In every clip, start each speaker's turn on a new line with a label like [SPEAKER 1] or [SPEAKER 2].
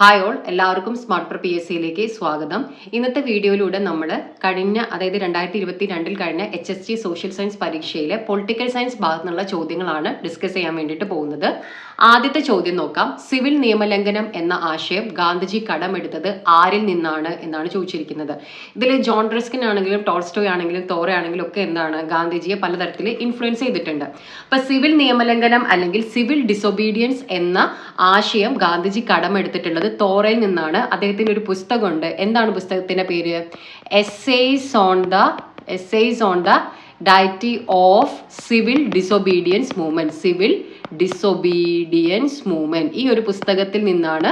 [SPEAKER 1] hi all എല്ലാവർക്കും smart പ്ര P S സിയിലേക്ക് സ്വാഗതം ഇന്നത്തെ വീഡിയോയിലൂടെ നമ്മൾ കഴിഞ്ഞ അതായത് രണ്ടായിരത്തി ഇരുപത്തി രണ്ടിൽ കഴിഞ്ഞ H S G social science പരീക്ഷയിലെ പൊളിറ്റിക്കൽ സയൻസ് ഭാഗത്തു നിന്നുള്ള ചോദ്യങ്ങളാണ് ഡിസ്കസ് ചെയ്യാൻ വേണ്ടിയിട്ട് പോകുന്നത് ആദ്യത്തെ ചോദ്യം നോക്കാം സിവിൽ നിയമലംഘനം എന്ന ആശയം ഗാന്ധിജി കടമെടുത്തത് ആരിൽ നിന്നാണ് എന്നാണ് ചോദിച്ചിരിക്കുന്നത് ഇതിൽ ജോൺ ഡ്രസ്കിൻ ആണെങ്കിലും ടോൾസ്റ്റോയ് ആണെങ്കിലും തോറ ആണെങ്കിലും ഒക്കെ എന്താണ് ഗാന്ധിജിയെ പലതരത്തിൽ ഇൻഫ്ലുവൻസ് ചെയ്തിട്ടുണ്ട് അപ്പം സിവിൽ നിയമലംഘനം അല്ലെങ്കിൽ സിവിൽ ഡിസൊബീഡിയൻസ് എന്ന ആശയം ഗാന്ധിജി കടമെടുത്തിട്ടുള്ളത് പറയുന്നത് തോറയിൽ നിന്നാണ് അദ്ദേഹത്തിൻ്റെ ഒരു പുസ്തകമുണ്ട് എന്താണ് പുസ്തകത്തിൻ്റെ പേര് essays on the essays on the deity of civil disobedience movement civil disobedience movement ഈ ഒരു പുസ്തകത്തിൽ നിന്നാണ്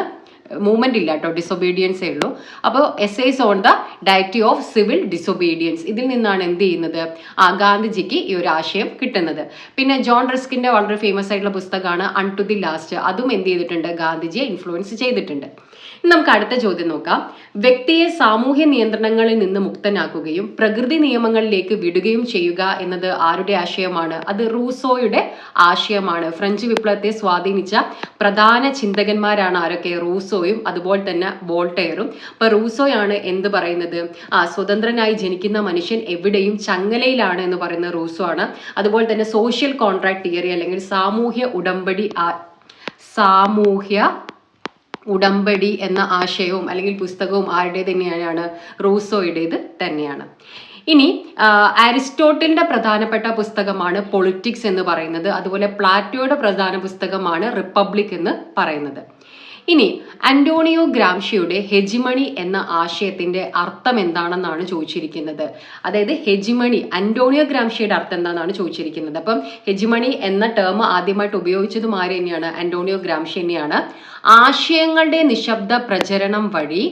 [SPEAKER 1] മൂവ്മെന്റ് ഇല്ല കേട്ടോ ഡിസൊബീഡിയൻസേ ഉള്ളൂ അപ്പോൾ ice on the deity of civil disobedience ഇതിൽ നിന്നാണ് എന്ത് ചെയ്യുന്നത് ആ ഗാന്ധിജിക്ക് ഈ ഒരു ആശയം കിട്ടുന്നത് പിന്നെ ജോൺ റിസ്കിന്റെ വളരെ ഫേമസ് ആയിട്ടുള്ള പുസ്തകമാണ് അൺ ടു ദി ലാസ്റ്റ് അതും എന്ത് ചെയ്തിട്ടുണ്ട് ഗാന്ധിജിയെ ഇൻഫ്ലുവൻസ് ചെയ്തിട്ടുണ്ട് നമുക്ക് അടുത്ത ചോദ്യം നോക്കാം വ്യക്തിയെ സാമൂഹ്യ നിയന്ത്രണങ്ങളിൽ നിന്ന് മുക്തനാക്കുകയും പ്രകൃതി നിയമങ്ങളിലേക്ക് വിടുകയും ചെയ്യുക എന്നത് ആരുടെ ആശയമാണ് അത് റൂസോയുടെ ആശയമാണ് ഫ്രഞ്ച് വിപ്ലവത്തെ സ്വാധീനിച്ച പ്രധാന ചിന്തകന്മാരാണ് ആരൊക്കെ റൂസോയും അതുപോലെ തന്നെ വോൾട്ടയറും അപ്പൊ റൂസോയാണ് എന്ത് പറയുന്നത് ആ സ്വതന്ത്രനായി ജനിക്കുന്ന മനുഷ്യൻ എവിടെയും ചങ്ങലയിലാണ് എന്ന് പറയുന്ന റൂസോ ആണ് അതുപോലെ തന്നെ സോഷ്യൽ കോൺട്രാക്ട് തിയറി അല്ലെങ്കിൽ സാമൂഹ്യ ഉടമ്പടി സാമൂഹ്യ ഉടമ്പടി എന്ന ആശയവും അല്ലെങ്കിൽ പുസ്തകവും ആരുടെ തന്നെയാണ് റൂസോയുടേത് തന്നെയാണ് ഇനി അരിസ്റ്റോട്ടലിന്റെ പ്രധാനപ്പെട്ട പുസ്തകമാണ് പൊളിറ്റിക്സ് എന്ന് പറയുന്നത് അതുപോലെ പ്ലാറ്റോയുടെ പ്രധാന പുസ്തകമാണ് റിപ്പബ്ലിക് എന്ന് പറയുന്നത് ഇനി അന്റോണിയോ ഗ്രാംഷിയുടെ ഹെജിമണി എന്ന ആശയത്തിന്റെ അർത്ഥം എന്താണെന്നാണ് ചോദിച്ചിരിക്കുന്നത് അതായത് ഹെജിമണി അന്റോണിയോ ഗ്രാംഷിയുടെ അർത്ഥം എന്താണെന്നാണ് ചോദിച്ചിരിക്കുന്നത് അപ്പം ഹെജിമണി എന്ന ടേം ആദ്യമായിട്ട് ഉപയോഗിച്ചതും ആര് തന്നെയാണ് അന്റോണിയോ ഗ്രാംഷി തന്നെയാണ് ആശയങ്ങളുടെ നിശബ്ദ പ്രചരണം വഴി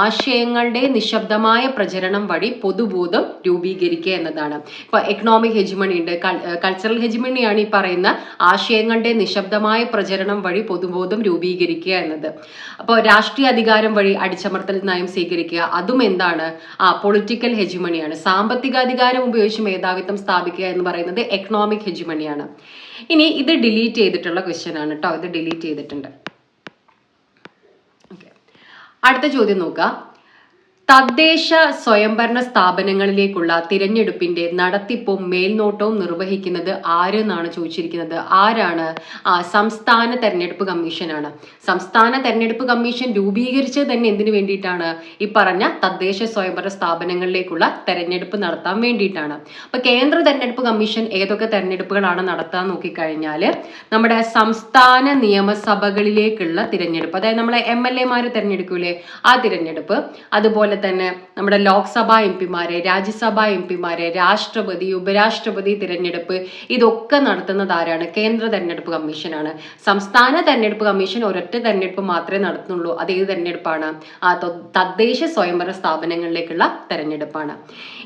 [SPEAKER 1] ആശയങ്ങളുടെ നിശബ്ദമായ പ്രചരണം വഴി പൊതുബോധം രൂപീകരിക്കുക എന്നതാണ് ഇപ്പൊ എക്കണോമിക് ഹെജിമണി ഉണ്ട് കൾച്ചറൽ ഹെജിമണിയാണ് ഈ പറയുന്ന ആശയങ്ങളുടെ നിശബ്ദമായ പ്രചരണം വഴി പൊതുബോധം രൂപീകരിക്കുക എന്നത് പറയുന്നത് അപ്പോൾ രാഷ്ട്രീയ അധികാരം വഴി അടിച്ചമർത്തൽ നയം സ്വീകരിക്കുക അതും എന്താണ് ആ പൊളിറ്റിക്കൽ ഹെജിമണിയാണ് സാമ്പത്തിക അധികാരം ഉപയോഗിച്ച് മേധാവിത്വം സ്ഥാപിക്കുക എന്ന് പറയുന്നത് എക്കണോമിക് ഹെജിമണിയാണ് ഇനി ഇത് ഡിലീറ്റ് ചെയ്തിട്ടുള്ള ക്വസ്റ്റ്യൻ ആണ് കേട്ടോ ഇത് ഡിലീറ്റ് ചെയ്തിട്ടുണ്ട് അടുത്ത ചോദ്യം നോക്കുക തദ്ദേശ സ്വയംഭരണ സ്ഥാപനങ്ങളിലേക്കുള്ള തിരഞ്ഞെടുപ്പിന്റെ നടത്തിപ്പും മേൽനോട്ടവും നിർവഹിക്കുന്നത് ആരെന്നാണ് ചോദിച്ചിരിക്കുന്നത് ആരാണ് സംസ്ഥാന തെരഞ്ഞെടുപ്പ് കമ്മീഷനാണ് സംസ്ഥാന തെരഞ്ഞെടുപ്പ് കമ്മീഷൻ രൂപീകരിച്ചത് തന്നെ എന്തിനു വേണ്ടിയിട്ടാണ് ഈ പറഞ്ഞ തദ്ദേശ സ്വയംഭരണ സ്ഥാപനങ്ങളിലേക്കുള്ള തെരഞ്ഞെടുപ്പ് നടത്താൻ വേണ്ടിയിട്ടാണ് അപ്പൊ കേന്ദ്ര തെരഞ്ഞെടുപ്പ് കമ്മീഷൻ ഏതൊക്കെ തെരഞ്ഞെടുപ്പുകളാണ് നടത്താൻ നോക്കിക്കഴിഞ്ഞാൽ നമ്മുടെ സംസ്ഥാന നിയമസഭകളിലേക്കുള്ള തിരഞ്ഞെടുപ്പ് അതായത് നമ്മളെ എം എൽ എമാരെ തിരഞ്ഞെടുക്കൂലേ ആ തിരഞ്ഞെടുപ്പ് അതുപോലെ അതുപോലെ തന്നെ നമ്മുടെ ലോക്സഭാ എം പിമാരെ രാജ്യസഭാ എം പിമാരെ രാഷ്ട്രപതി ഉപരാഷ്ട്രപതി തിരഞ്ഞെടുപ്പ് ഇതൊക്കെ നടത്തുന്നത് ആരാണ് കേന്ദ്ര തെരഞ്ഞെടുപ്പ് കമ്മീഷനാണ് സംസ്ഥാന തെരഞ്ഞെടുപ്പ് കമ്മീഷൻ ഒരൊറ്റ തെരഞ്ഞെടുപ്പ് മാത്രമേ നടത്തുന്നുള്ളൂ അത് ഏത് തെരഞ്ഞെടുപ്പാണ് ആ തദ്ദേശ സ്വയംഭരണ സ്ഥാപനങ്ങളിലേക്കുള്ള തെരഞ്ഞെടുപ്പാണ്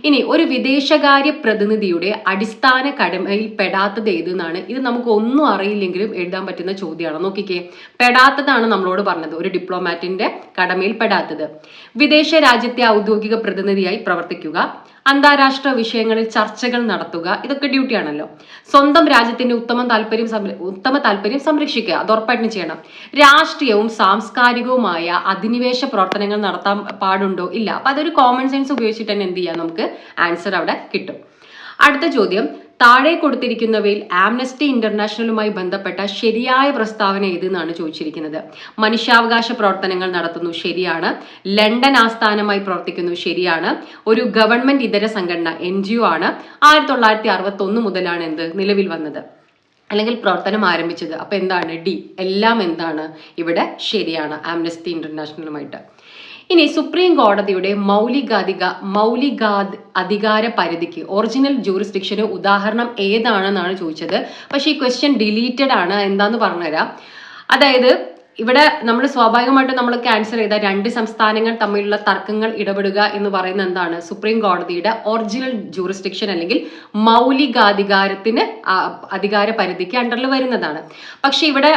[SPEAKER 1] ഇനി ഒരു വിദേശകാര്യ പ്രതിനിധിയുടെ അടിസ്ഥാന കടമയിൽ പെടാത്തത് ഏതെന്നാണ് ഇത് നമുക്ക് ഒന്നും അറിയില്ലെങ്കിലും എഴുതാൻ പറ്റുന്ന ചോദ്യമാണ് നോക്കിക്കേ പെടാത്തതാണ് നമ്മളോട് പറഞ്ഞത് ഒരു ഡിപ്ലോമാറ്റിന്റെ കടമയിൽ പെടാത്തത് വിദേശ രാജ്യ രാജ്യത്തെ ഔദ്യോഗിക പ്രതിനിധിയായി പ്രവർത്തിക്കുക അന്താരാഷ്ട്ര വിഷയങ്ങളിൽ ചർച്ചകൾ നടത്തുക ഇതൊക്കെ ഡ്യൂട്ടിയാണല്ലോ സ്വന്തം രാജ്യത്തിന്റെ ഉത്തമ താല്പര്യം ഉത്തമ താല്പര്യം സംരക്ഷിക്കുക അത് ഉറപ്പായിട്ടും ചെയ്യണം രാഷ്ട്രീയവും സാംസ്കാരികവുമായ അധിനിവേശ പ്രവർത്തനങ്ങൾ നടത്താൻ പാടുണ്ടോ ഇല്ല അപ്പൊ അതൊരു കോമൺ സെൻസ് ഉപയോഗിച്ചിട്ട് തന്നെ എന്ത് ചെയ്യാം നമുക്ക് ആൻസർ അവിടെ കിട്ടും അടുത്ത ചോദ്യം താഴെ കൊടുത്തിരിക്കുന്നവയിൽ ആംനസ്റ്റി ഇന്റർനാഷണലുമായി ബന്ധപ്പെട്ട ശരിയായ പ്രസ്താവന ഏതെന്നാണ് ചോദിച്ചിരിക്കുന്നത് മനുഷ്യാവകാശ പ്രവർത്തനങ്ങൾ നടത്തുന്നു ശരിയാണ് ലണ്ടൻ ആസ്ഥാനമായി പ്രവർത്തിക്കുന്നു ശരിയാണ് ഒരു ഗവൺമെന്റ് ഇതര സംഘടന എൻ ജി ഒ ആണ് ആയിരത്തി തൊള്ളായിരത്തി അറുപത്തി ഒന്ന് മുതലാണ് എന്ത് നിലവിൽ വന്നത് അല്ലെങ്കിൽ പ്രവർത്തനം ആരംഭിച്ചത് അപ്പൊ എന്താണ് ഡി എല്ലാം എന്താണ് ഇവിടെ ശരിയാണ് ആംനസ്റ്റി ഇന്റർനാഷണലുമായിട്ട് ഇനി സുപ്രീം കോടതിയുടെ മൗലികാധിക മൗലികാധ് അധികാര പരിധിക്ക് ഒറിജിനൽ ജൂറിസ്ഡിക്ഷന് ഉദാഹരണം ഏതാണെന്നാണ് ചോദിച്ചത് പക്ഷേ ഈ ക്വസ്റ്റ്യൻ ഡിലീറ്റഡ് ആണ് എന്താന്ന് പറഞ്ഞുതരാം അതായത് ഇവിടെ നമ്മൾ സ്വാഭാവികമായിട്ടും നമ്മൾ ക്യാൻസർ ചെയ്ത രണ്ട് സംസ്ഥാനങ്ങൾ തമ്മിലുള്ള തർക്കങ്ങൾ ഇടപെടുക എന്ന് പറയുന്നത് എന്താണ് സുപ്രീം കോടതിയുടെ ഒറിജിനൽ ജൂറിസ്ഡിക്ഷൻ അല്ലെങ്കിൽ മൗലികാധികാരത്തിന് അധികാര പരിധിക്ക് അണ്ടറിൽ വരുന്നതാണ് പക്ഷെ ഇവിടെ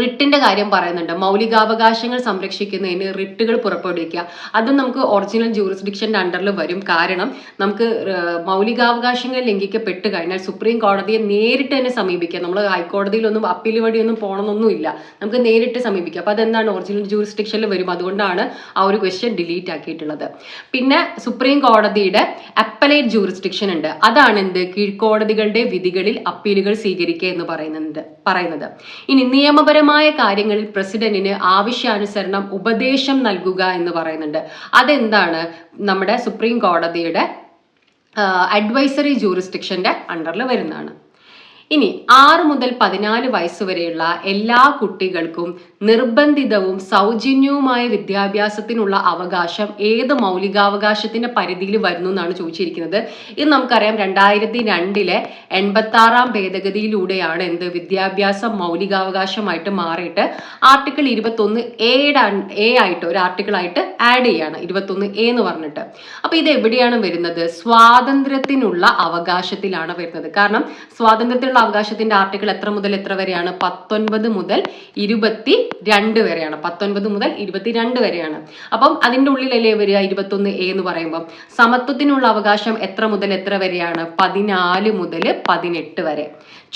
[SPEAKER 1] റിട്ടിന്റെ കാര്യം പറയുന്നുണ്ട് മൗലികാവകാശങ്ങൾ സംരക്ഷിക്കുന്നതിന് റിട്ടുകൾ പുറപ്പെടുവിക്കുക അതും നമുക്ക് ഒറിജിനൽ ജൂറിസ്ഡിക്ഷന്റെ അണ്ടറിൽ വരും കാരണം നമുക്ക് മൗലികാവകാശങ്ങൾ ലംഘിക്കപ്പെട്ട് കഴിഞ്ഞാൽ സുപ്രീം കോടതിയെ നേരിട്ട് തന്നെ സമീപിക്കാം നമ്മൾ ഹൈക്കോടതിയിലൊന്നും അപ്പീൽ വഴിയൊന്നും പോകണമെന്നൊന്നുമില്ല നമുക്ക് നേരിട്ട് സമീപിക്കാം അപ്പോൾ അതെന്താണ് ഒറിജിനൽ ജൂറിസ്ഡിക്ഷനിൽ വരും അതുകൊണ്ടാണ് ആ ഒരു ക്വസ്റ്റ്യൻ ഡിലീറ്റ് ആക്കിയിട്ടുള്ളത് പിന്നെ സുപ്രീം കോടതിയുടെ അപ്പലേറ്റ് ജൂറിസ്ഡിക്ഷൻ ഉണ്ട് അതാണ് എന്ത് കീഴ്ക്കോടതികളുടെ വിധികളിൽ അപ്പീലുകൾ സ്വീകരിക്കുക എന്ന് പറയുന്നുണ്ട് പറയുന്നത് ഇനി നിയമപര മതപരമായ കാര്യങ്ങളിൽ പ്രസിഡന്റിന് ആവശ്യാനുസരണം ഉപദേശം നൽകുക എന്ന് പറയുന്നുണ്ട് അതെന്താണ് നമ്മുടെ സുപ്രീം കോടതിയുടെ അഡ്വൈസറി ജൂറിസ്ഡിക്ഷന്റെ അണ്ടറിൽ വരുന്നതാണ് ഇനി ആറ് മുതൽ പതിനാല് വയസ്സുവരെയുള്ള എല്ലാ കുട്ടികൾക്കും നിർബന്ധിതവും സൗജന്യവുമായ വിദ്യാഭ്യാസത്തിനുള്ള അവകാശം ഏത് മൗലികാവകാശത്തിന്റെ പരിധിയിൽ വരുന്നു എന്നാണ് ചോദിച്ചിരിക്കുന്നത് ഇത് നമുക്കറിയാം രണ്ടായിരത്തി രണ്ടിലെ എൺപത്തി ആറാം ഭേദഗതിയിലൂടെയാണ് എന്ത് വിദ്യാഭ്യാസം മൗലികാവകാശമായിട്ട് മാറിയിട്ട് ആർട്ടിക്കിൾ ഇരുപത്തൊന്ന് എയുടെ എ ആയിട്ട് ഒരു ആർട്ടിക്കിൾ ആയിട്ട് ആഡ് ചെയ്യാണ് ഇരുപത്തൊന്ന് എ എന്ന് പറഞ്ഞിട്ട് അപ്പൊ ഇത് എവിടെയാണ് വരുന്നത് സ്വാതന്ത്ര്യത്തിനുള്ള അവകാശത്തിലാണ് വരുന്നത് കാരണം സ്വാതന്ത്ര്യത്തിനുള്ള അവകാശത്തിന്റെ ആർട്ടിക്കിൾ എത്ര മുതൽ എത്ര വരെയാണ് പത്തൊൻപത് മുതൽ ഇരുപത്തി രണ്ട് വരെയാണ് പത്തൊൻപത് മുതൽ ഇരുപത്തിരണ്ട് വരെയാണ് അപ്പം അതിൻ്റെ ഉള്ളിലല്ലേ വരിക ഇരുപത്തൊന്ന് എ എന്ന് പറയുമ്പോൾ സമത്വത്തിനുള്ള അവകാശം എത്ര മുതൽ എത്ര വരെയാണ് പതിനാല് മുതൽ പതിനെട്ട് വരെ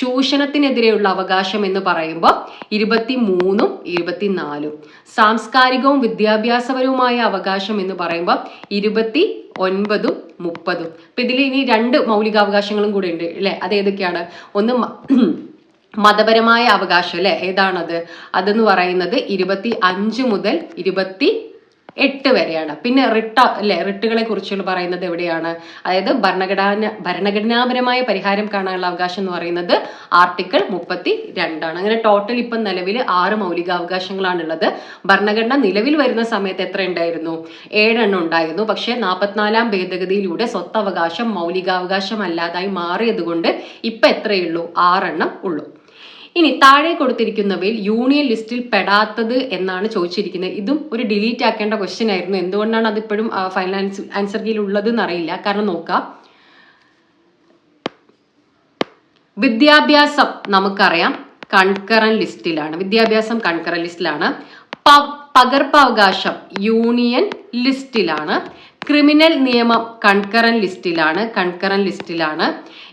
[SPEAKER 1] ചൂഷണത്തിനെതിരെയുള്ള അവകാശം എന്ന് പറയുമ്പോൾ ഇരുപത്തി മൂന്നും ഇരുപത്തിനാലും സാംസ്കാരികവും വിദ്യാഭ്യാസപരവുമായ അവകാശം എന്ന് പറയുമ്പോൾ ഇരുപത്തി ഒൻപതും മുപ്പതും അപ്പം ഇതിൽ ഇനി രണ്ട് മൗലികാവകാശങ്ങളും കൂടെ ഉണ്ട് അല്ലേ അത് ഏതൊക്കെയാണ് ഒന്ന് മതപരമായ അവകാശം അല്ലേ ഏതാണത് അതെന്ന് പറയുന്നത് ഇരുപത്തി അഞ്ച് മുതൽ ഇരുപത്തി എട്ട് വരെയാണ് പിന്നെ റിട്ട അല്ലെ റിട്ടുകളെ കുറിച്ചുള്ള പറയുന്നത് എവിടെയാണ് അതായത് ഭരണഘടന ഭരണഘടനാപരമായ പരിഹാരം കാണാനുള്ള അവകാശം എന്ന് പറയുന്നത് ആർട്ടിക്കിൾ മുപ്പത്തി രണ്ടാണ് അങ്ങനെ ടോട്ടൽ ഇപ്പം നിലവിൽ ആറ് ഉള്ളത് ഭരണഘടന നിലവിൽ വരുന്ന സമയത്ത് എത്ര ഉണ്ടായിരുന്നു ഏഴെണ്ണം ഉണ്ടായിരുന്നു പക്ഷേ നാൽപ്പത്തിനാലാം ഭേദഗതിയിലൂടെ സ്വത്തവകാശം മൗലികാവകാശം അല്ലാതായി മാറിയതുകൊണ്ട് ഇപ്പൊ എത്രയുള്ളൂ ആറെണ്ണം ഉള്ളൂ ഇനി താഴെ കൊടുത്തിരിക്കുന്നവയിൽ യൂണിയൻ ലിസ്റ്റിൽ പെടാത്തത് എന്നാണ് ചോദിച്ചിരിക്കുന്നത് ഇതും ഒരു ഡിലീറ്റ് ആക്കേണ്ട ക്വസ്റ്റ്യൻ ആയിരുന്നു എന്തുകൊണ്ടാണ് അത് ഇപ്പോഴും ഫൈനൽ ആൻസർ കീയിൽ ഉള്ളത് എന്നറിയില്ല കാരണം നോക്കാം വിദ്യാഭ്യാസം നമുക്കറിയാം കൺകറൻ ലിസ്റ്റിലാണ് വിദ്യാഭ്യാസം കൺകറൻ ലിസ്റ്റിലാണ് പകർപ്പവകാശം യൂണിയൻ ലിസ്റ്റിലാണ് ക്രിമിനൽ നിയമം കൺകറൻ ലിസ്റ്റിലാണ് കൺകറൻ ലിസ്റ്റിലാണ്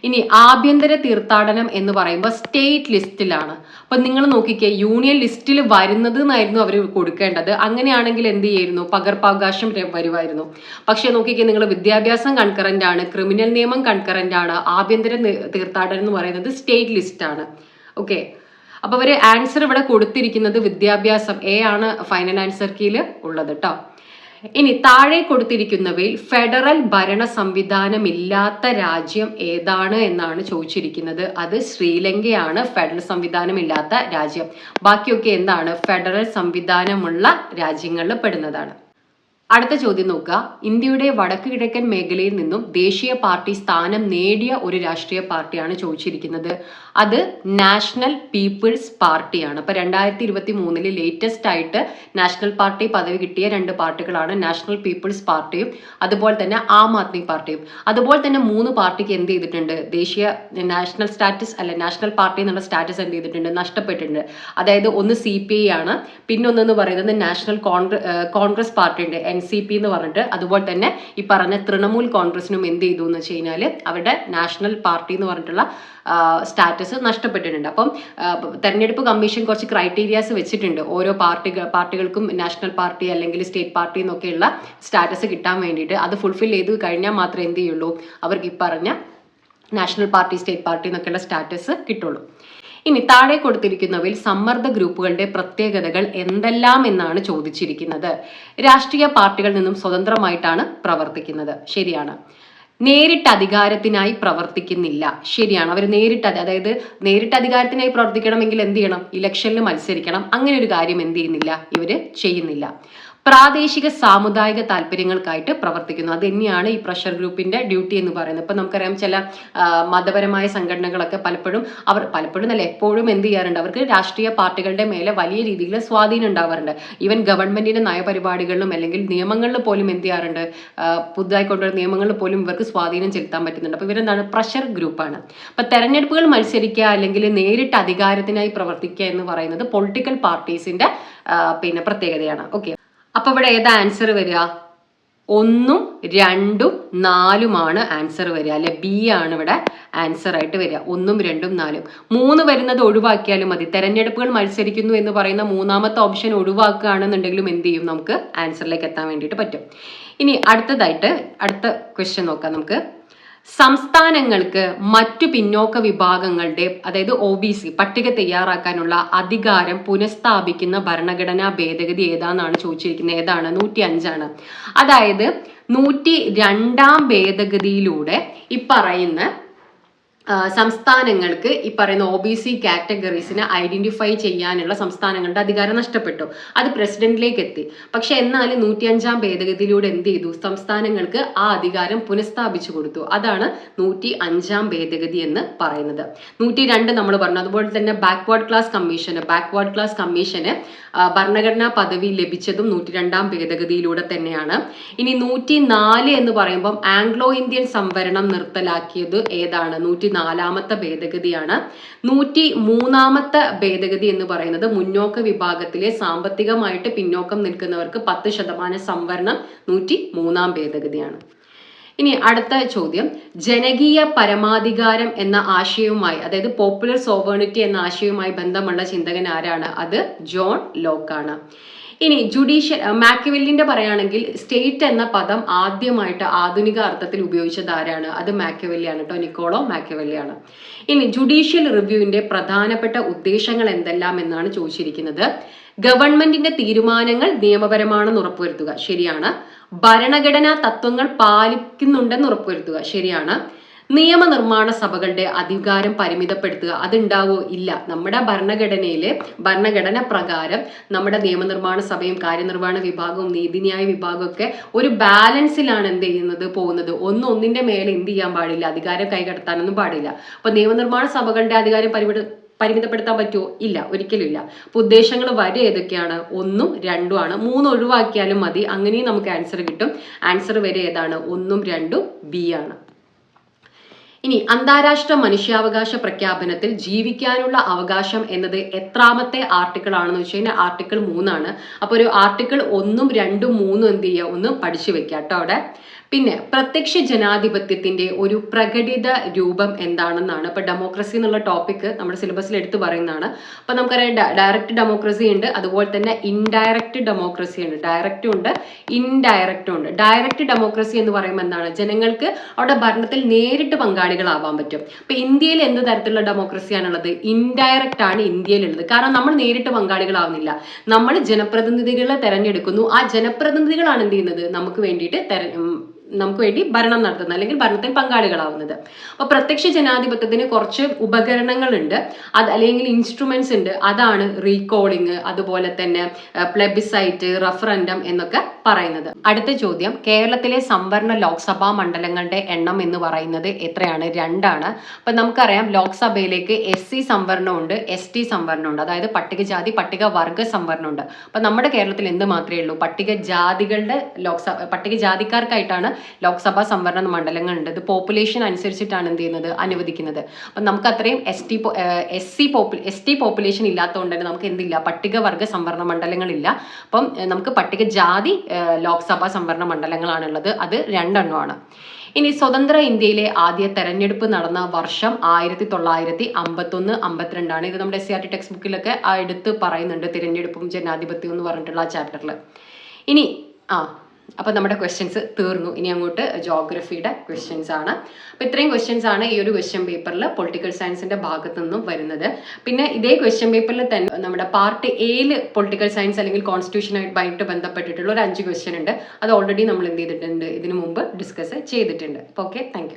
[SPEAKER 1] ഇനി ആഭ്യന്തര തീർത്ഥാടനം എന്ന് പറയുമ്പോൾ സ്റ്റേറ്റ് ലിസ്റ്റിലാണ് അപ്പം നിങ്ങൾ നോക്കിക്കേ യൂണിയൻ ലിസ്റ്റിൽ വരുന്നത് എന്നായിരുന്നു അവർ കൊടുക്കേണ്ടത് അങ്ങനെയാണെങ്കിൽ എന്ത് ചെയ്യുന്നു പകർപ്പവകാശം വരുമായിരുന്നു പക്ഷേ നോക്കിക്കേ നിങ്ങൾ വിദ്യാഭ്യാസം കൺകറൻ്റ് ആണ് ക്രിമിനൽ നിയമം കൺകറൻ്റ് ആണ് ആഭ്യന്തര തീർത്ഥാടനം എന്ന് പറയുന്നത് സ്റ്റേറ്റ് ലിസ്റ്റാണ് ഓക്കെ അപ്പോൾ അവർ ആൻസർ ഇവിടെ കൊടുത്തിരിക്കുന്നത് വിദ്യാഭ്യാസം എ ആണ് ഫൈനൽ ആൻസർ കീയിൽ ഉള്ളത് കേട്ടോ ഇനി താഴെ കൊടുത്തിരിക്കുന്നവയിൽ ഫെഡറൽ ഭരണ സംവിധാനമില്ലാത്ത രാജ്യം ഏതാണ് എന്നാണ് ചോദിച്ചിരിക്കുന്നത് അത് ശ്രീലങ്കയാണ് ഫെഡറൽ സംവിധാനമില്ലാത്ത രാജ്യം ബാക്കിയൊക്കെ എന്താണ് ഫെഡറൽ സംവിധാനമുള്ള രാജ്യങ്ങളിൽ പെടുന്നതാണ് അടുത്ത ചോദ്യം നോക്കുക ഇന്ത്യയുടെ വടക്കു കിഴക്കൻ മേഖലയിൽ നിന്നും ദേശീയ പാർട്ടി സ്ഥാനം നേടിയ ഒരു രാഷ്ട്രീയ പാർട്ടിയാണ് ചോദിച്ചിരിക്കുന്നത് അത് നാഷണൽ പീപ്പിൾസ് പാർട്ടിയാണ് അപ്പൊ രണ്ടായിരത്തി ഇരുപത്തി മൂന്നില് ലേറ്റസ്റ്റ് ആയിട്ട് നാഷണൽ പാർട്ടി പദവി കിട്ടിയ രണ്ട് പാർട്ടികളാണ് നാഷണൽ പീപ്പിൾസ് പാർട്ടിയും അതുപോലെ തന്നെ ആം ആദ്മി പാർട്ടിയും അതുപോലെ തന്നെ മൂന്ന് പാർട്ടിക്ക് എന്ത് ചെയ്തിട്ടുണ്ട് ദേശീയ നാഷണൽ സ്റ്റാറ്റസ് അല്ല നാഷണൽ പാർട്ടി എന്നുള്ള സ്റ്റാറ്റസ് എന്ത് ചെയ്തിട്ടുണ്ട് നഷ്ടപ്പെട്ടിട്ടുണ്ട് അതായത് ഒന്ന് സി പി ഐ ആണ് പിന്നൊന്നെന്ന് പറയുന്നത് നാഷണൽ കോൺഗ്രസ് കോൺഗ്രസ് പാർട്ടിയുണ്ട് സി പി എന്ന് പറഞ്ഞിട്ട് അതുപോലെ തന്നെ ഈ പറഞ്ഞ തൃണമൂൽ കോൺഗ്രസിനും എന്ത് ചെയ്തു എന്ന് വെച്ച് കഴിഞ്ഞാൽ അവരുടെ നാഷണൽ പാർട്ടി എന്ന് പറഞ്ഞിട്ടുള്ള സ്റ്റാറ്റസ് നഷ്ടപ്പെട്ടിട്ടുണ്ട് അപ്പം തെരഞ്ഞെടുപ്പ് കമ്മീഷൻ കുറച്ച് ക്രൈറ്റീരിയാസ് വെച്ചിട്ടുണ്ട് ഓരോ പാർട്ടി പാർട്ടികൾക്കും നാഷണൽ പാർട്ടി അല്ലെങ്കിൽ സ്റ്റേറ്റ് പാർട്ടി എന്നൊക്കെയുള്ള സ്റ്റാറ്റസ് കിട്ടാൻ വേണ്ടിയിട്ട് അത് ഫുൾഫിൽ ചെയ്ത് കഴിഞ്ഞാൽ മാത്രമേ എന്ത് ചെയ്യുള്ളൂ അവർക്ക് ഈ പറഞ്ഞ നാഷണൽ പാർട്ടി സ്റ്റേറ്റ് പാർട്ടി എന്നൊക്കെയുള്ള സ്റ്റാറ്റസ് കിട്ടുള്ളൂ ഇനി താഴെ കൊടുത്തിരിക്കുന്നവയിൽ സമ്മർദ്ദ ഗ്രൂപ്പുകളുടെ പ്രത്യേകതകൾ എന്തെല്ലാം എന്നാണ് ചോദിച്ചിരിക്കുന്നത് രാഷ്ട്രീയ പാർട്ടികളിൽ നിന്നും സ്വതന്ത്രമായിട്ടാണ് പ്രവർത്തിക്കുന്നത് ശരിയാണ് നേരിട്ട് അധികാരത്തിനായി പ്രവർത്തിക്കുന്നില്ല ശരിയാണ് അവർ നേരിട്ട് അതായത് നേരിട്ട് അധികാരത്തിനായി പ്രവർത്തിക്കണമെങ്കിൽ എന്ത് ചെയ്യണം ഇലക്ഷനിൽ മത്സരിക്കണം അങ്ങനെ ഒരു കാര്യം എന്ത് ചെയ്യുന്നില്ല ഇവർ ചെയ്യുന്നില്ല പ്രാദേശിക സാമുദായിക താല്പര്യങ്ങൾക്കായിട്ട് പ്രവർത്തിക്കുന്നു അത് തന്നെയാണ് ഈ പ്രഷർ ഗ്രൂപ്പിന്റെ ഡ്യൂട്ടി എന്ന് പറയുന്നത് ഇപ്പൊ നമുക്കറിയാം ചില മതപരമായ സംഘടനകളൊക്കെ പലപ്പോഴും അവർ പലപ്പോഴും അല്ലെ എപ്പോഴും എന്ത് ചെയ്യാറുണ്ട് അവർക്ക് രാഷ്ട്രീയ പാർട്ടികളുടെ മേലെ വലിയ രീതിയിൽ സ്വാധീനം ഉണ്ടാവാറുണ്ട് ഈവൻ ഗവൺമെന്റിന്റെ നയപരിപാടികളിലും അല്ലെങ്കിൽ നിയമങ്ങളിൽ പോലും എന്ത് ചെയ്യാറുണ്ട് പുതുതായി കൊണ്ടുവരുന്ന നിയമങ്ങളിൽ പോലും ഇവർക്ക് സ്വാധീനം ചെലുത്താൻ പറ്റുന്നുണ്ട് അപ്പോൾ ഇവരെന്താണ് പ്രഷർ ഗ്രൂപ്പാണ് അപ്പൊ തെരഞ്ഞെടുപ്പുകൾ മത്സരിക്കുക അല്ലെങ്കിൽ നേരിട്ട് അധികാരത്തിനായി പ്രവർത്തിക്കുക എന്ന് പറയുന്നത് പൊളിറ്റിക്കൽ പാർട്ടീസിന്റെ പിന്നെ പ്രത്യേകതയാണ് ഓക്കെ അപ്പൊ ഇവിടെ ഏതാ ആൻസർ വരിക ഒന്നും രണ്ടും നാലുമാണ് ആൻസർ വരിക അല്ലെ ബി ആണ് ഇവിടെ ആൻസർ ആയിട്ട് വരിക ഒന്നും രണ്ടും നാലും മൂന്ന് വരുന്നത് ഒഴിവാക്കിയാലും മതി തെരഞ്ഞെടുപ്പുകൾ മത്സരിക്കുന്നു എന്ന് പറയുന്ന മൂന്നാമത്തെ ഓപ്ഷൻ ഒഴിവാക്കുകയാണെന്നുണ്ടെങ്കിലും എന്ത് ചെയ്യും നമുക്ക് ആൻസറിലേക്ക് എത്താൻ വേണ്ടിയിട്ട് പറ്റും ഇനി അടുത്തതായിട്ട് അടുത്ത ക്വസ്റ്റ്യൻ നോക്കാം നമുക്ക് സംസ്ഥാനങ്ങൾക്ക് മറ്റു പിന്നോക്ക വിഭാഗങ്ങളുടെ അതായത് ഒ ബി സി പട്ടിക തയ്യാറാക്കാനുള്ള അധികാരം പുനഃസ്ഥാപിക്കുന്ന ഭരണഘടനാ ഭേദഗതി ഏതാണെന്നാണ് ചോദിച്ചിരിക്കുന്നത് ഏതാണ് നൂറ്റി അഞ്ചാണ് അതായത് നൂറ്റി രണ്ടാം ഭേദഗതിയിലൂടെ ഈ പറയുന്ന സംസ്ഥാനങ്ങൾക്ക് ഈ പറയുന്ന ഒ ബി സി കാറ്റഗറീസിനെ ഐഡന്റിഫൈ ചെയ്യാനുള്ള സംസ്ഥാനങ്ങളുടെ അധികാരം നഷ്ടപ്പെട്ടു അത് പ്രസിഡന്റിലേക്ക് എത്തി പക്ഷെ എന്നാൽ നൂറ്റിയഞ്ചാം ഭേദഗതിയിലൂടെ എന്ത് ചെയ്തു സംസ്ഥാനങ്ങൾക്ക് ആ അധികാരം പുനഃസ്ഥാപിച്ചു കൊടുത്തു അതാണ് നൂറ്റി അഞ്ചാം ഭേദഗതി എന്ന് പറയുന്നത് നൂറ്റി രണ്ട് നമ്മൾ പറഞ്ഞു അതുപോലെ തന്നെ ബാക്ക്വേർഡ് ക്ലാസ് കമ്മീഷന് ബാക്ക്വേർഡ് ക്ലാസ് കമ്മീഷന് ഭരണഘടനാ പദവി ലഭിച്ചതും നൂറ്റി രണ്ടാം ഭേദഗതിയിലൂടെ തന്നെയാണ് ഇനി നൂറ്റി നാല് എന്ന് പറയുമ്പം ആംഗ്ലോ ഇന്ത്യൻ സംവരണം നിർത്തലാക്കിയത് ഏതാണ് നൂറ്റി നാലാമത്തെ ഭേദഗതിയാണ് നൂറ്റി മൂന്നാമത്തെ ഭേദഗതി എന്ന് പറയുന്നത് മുന്നോക്ക വിഭാഗത്തിലെ സാമ്പത്തികമായിട്ട് പിന്നോക്കം നിൽക്കുന്നവർക്ക് പത്ത് ശതമാനം സംവരണം നൂറ്റി മൂന്നാം ഭേദഗതിയാണ് ഇനി അടുത്ത ചോദ്യം ജനകീയ പരമാധികാരം എന്ന ആശയവുമായി അതായത് പോപ്പുലർ സോവേണിറ്റി എന്ന ആശയവുമായി ബന്ധമുള്ള ചിന്തകൻ ആരാണ് അത് ജോൺ ലോക്കാണ് ഇനി ജുഡീഷ്യൽ മാക്കിവെല്ലിന്റെ പറയുകയാണെങ്കിൽ സ്റ്റേറ്റ് എന്ന പദം ആദ്യമായിട്ട് ആധുനിക അർത്ഥത്തിൽ ഉപയോഗിച്ചത് ആരാണ് അത് മാക്കിവെല്ലിയാണ് കേട്ടോ നിക്കോളോ മാക്കിവെല്ലിയാണ് ഇനി ജുഡീഷ്യൽ റിവ്യൂവിന്റെ പ്രധാനപ്പെട്ട ഉദ്ദേശങ്ങൾ എന്തെല്ലാം എന്നാണ് ചോദിച്ചിരിക്കുന്നത് ഗവൺമെന്റിന്റെ തീരുമാനങ്ങൾ നിയമപരമാണെന്ന് ഉറപ്പുവരുത്തുക ശരിയാണ് ഭരണഘടനാ തത്വങ്ങൾ പാലിക്കുന്നുണ്ടെന്ന് ഉറപ്പുവരുത്തുക ശരിയാണ് നിയമനിർമ്മാണ സഭകളുടെ അധികാരം പരിമിതപ്പെടുത്തുക അതുണ്ടാവോ ഇല്ല നമ്മുടെ ഭരണഘടനയിൽ ഭരണഘടന പ്രകാരം നമ്മുടെ നിയമനിർമ്മാണ സഭയും കാര്യനിർവഹണ വിഭാഗവും നീതിന്യായ വിഭാഗവും ഒക്കെ ഒരു ബാലൻസിലാണ് എന്ത് ചെയ്യുന്നത് പോകുന്നത് ഒന്ന് മേലെ എന്ത് ചെയ്യാൻ പാടില്ല അധികാരം കൈകടത്താനൊന്നും പാടില്ല അപ്പൊ നിയമനിർമ്മാണ സഭകളുടെ അധികാരം പരിമിത പരിമിതപ്പെടുത്താൻ പറ്റുമോ ഇല്ല ഇല്ല അപ്പൊ ഉദ്ദേശങ്ങൾ വരെ ഏതൊക്കെയാണ് ഒന്നും രണ്ടും ആണ് മൂന്ന് ഒഴിവാക്കിയാലും മതി അങ്ങനെയും നമുക്ക് ആൻസർ കിട്ടും ആൻസർ വരെ ഏതാണ് ഒന്നും രണ്ടും ബി ആണ് ഇനി അന്താരാഷ്ട്ര മനുഷ്യാവകാശ പ്രഖ്യാപനത്തിൽ ജീവിക്കാനുള്ള അവകാശം എന്നത് എത്രാമത്തെ ആർട്ടിക്കിൾ ആണെന്ന് വെച്ച് കഴിഞ്ഞാൽ ആർട്ടിക്കിൾ മൂന്നാണ് അപ്പോൾ ഒരു ആർട്ടിക്കിൾ ഒന്നും രണ്ടും മൂന്നും എന്ത് ചെയ്യുക ഒന്ന് പഠിച്ചു വെക്കുക കേട്ടോ അവിടെ പിന്നെ പ്രത്യക്ഷ ജനാധിപത്യത്തിന്റെ ഒരു പ്രകടിത രൂപം എന്താണെന്നാണ് ഇപ്പൊ ഡെമോക്രസി എന്നുള്ള ടോപ്പിക് നമ്മുടെ സിലബസിൽ എടുത്തു പറയുന്നതാണ് അപ്പൊ നമുക്കറിയാം ഡയറക്റ്റ് ഡെമോക്രസി ഉണ്ട് അതുപോലെ തന്നെ ഇൻഡയറക്റ്റ് ഡെമോക്രസി ഉണ്ട് ഡയറക്റ്റും ഉണ്ട് ഇൻഡയറക്റ്റും ഉണ്ട് ഡയറക്റ്റ് ഡെമോക്രസി എന്ന് പറയുമ്പോൾ എന്താണ് ജനങ്ങൾക്ക് അവിടെ ഭരണത്തിൽ നേരിട്ട് പങ്കാളികളാവാൻ പറ്റും ഇപ്പൊ ഇന്ത്യയിൽ എന്ത് തരത്തിലുള്ള ഡെമോക്രസിയാണുള്ളത് ഇൻഡയറക്റ്റ് ആണ് ഇന്ത്യയിലുള്ളത് കാരണം നമ്മൾ നേരിട്ട് പങ്കാളികളാവുന്നില്ല നമ്മൾ ജനപ്രതിനിധികളെ തെരഞ്ഞെടുക്കുന്നു ആ ജനപ്രതിനിധികളാണ് എന്ത് ചെയ്യുന്നത് നമുക്ക് വേണ്ടിയിട്ട് തെര നമുക്ക് വേണ്ടി ഭരണം നടത്തുന്നത് അല്ലെങ്കിൽ ഭരണത്തിൽ പങ്കാളികളാവുന്നത് അപ്പൊ പ്രത്യക്ഷ ജനാധിപത്യത്തിന് കുറച്ച് ഉപകരണങ്ങളുണ്ട് അത് അല്ലെങ്കിൽ ഇൻസ്ട്രുമെന്റ്സ് ഉണ്ട് അതാണ് റീകോളിംഗ് അതുപോലെ തന്നെ പ്ലെബിസൈറ്റ് റഫറൻഡം എന്നൊക്കെ പറയുന്നത് അടുത്ത ചോദ്യം കേരളത്തിലെ സംവരണ ലോക്സഭാ മണ്ഡലങ്ങളുടെ എണ്ണം എന്ന് പറയുന്നത് എത്രയാണ് രണ്ടാണ് അപ്പൊ നമുക്കറിയാം ലോക്സഭയിലേക്ക് എസ് സി സംവരണമുണ്ട് എസ് ടി സംവരണമുണ്ട് അതായത് പട്ടികജാതി വർഗ സംവരണമുണ്ട് അപ്പൊ നമ്മുടെ കേരളത്തിൽ എന്ത് മാത്രമേ ഉള്ളൂ പട്ടികജാതികളുടെ ലോക്സഭ പട്ടികജാതിക്കാർക്കായിട്ടാണ് ലോക്സഭാ സംവരണ മണ്ഡലങ്ങളുണ്ട് ഇത് പോപ്പുലേഷൻ അനുസരിച്ചിട്ടാണ് എന്ത് ചെയ്യുന്നത് അനുവദിക്കുന്നത് അപ്പം നമുക്ക് അത്രയും എസ് ടി എസ് സി പോപ്പു എസ് ടി പോപ്പുലേഷൻ ഇല്ലാത്തതുകൊണ്ട് തന്നെ നമുക്ക് എന്തില്ല പട്ടികവർഗ സംവരണ മണ്ഡലങ്ങളില്ല അപ്പം നമുക്ക് പട്ടികജാതി ലോക്സഭാ സംവരണ മണ്ഡലങ്ങളാണുള്ളത് അത് രണ്ടെണ്ണമാണ് ഇനി സ്വതന്ത്ര ഇന്ത്യയിലെ ആദ്യ തെരഞ്ഞെടുപ്പ് നടന്ന വർഷം ആയിരത്തി തൊള്ളായിരത്തി അമ്പത്തൊന്ന് അമ്പത്തിരണ്ടാണ് ഇത് നമ്മുടെ S C R T text ബുക്കിലൊക്കെ എടുത്ത് പറയുന്നുണ്ട് തിരഞ്ഞെടുപ്പും ജനാധിപത്യവും എന്ന് പറഞ്ഞിട്ടുള്ള ആ ചാപ്റ്ററിൽ ഇനി ആ അപ്പം നമ്മുടെ ക്വസ്റ്റ്യൻസ് തീർന്നു ഇനി അങ്ങോട്ട് ജോഗ്രഫിയുടെ ക്വസ്റ്റ്യൻസ് ആണ് അപ്പം ഇത്രയും ക്വസ്റ്റ്യൻസ് ആണ് ഈ ഒരു ക്വസ്റ്റ്യൻ പേപ്പറിൽ പൊളിറ്റിക്കൽ സയൻസിന്റെ ഭാഗത്തു നിന്നും വരുന്നത് പിന്നെ ഇതേ ക്വസ്റ്റ്യൻ പേപ്പറിൽ തന്നെ നമ്മുടെ പാർട്ട് എയിൽ പൊളിറ്റിക്കൽ സയൻസ് അല്ലെങ്കിൽ കോൺസ്റ്റിറ്റ്യൂഷനായിട്ട് ബന്ധപ്പെട്ടിട്ടുള്ള ഒരു അഞ്ച് ക്വസ്റ്റ്യൻ ഉണ്ട് അത് ഓൾറെഡി നമ്മൾ എന്ത് ചെയ്തിട്ടുണ്ട് ഇതിനു മുമ്പ് ഡിസ്കസ് ചെയ്തിട്ടുണ്ട് അപ്പോൾ ഓക്കെ താങ്ക്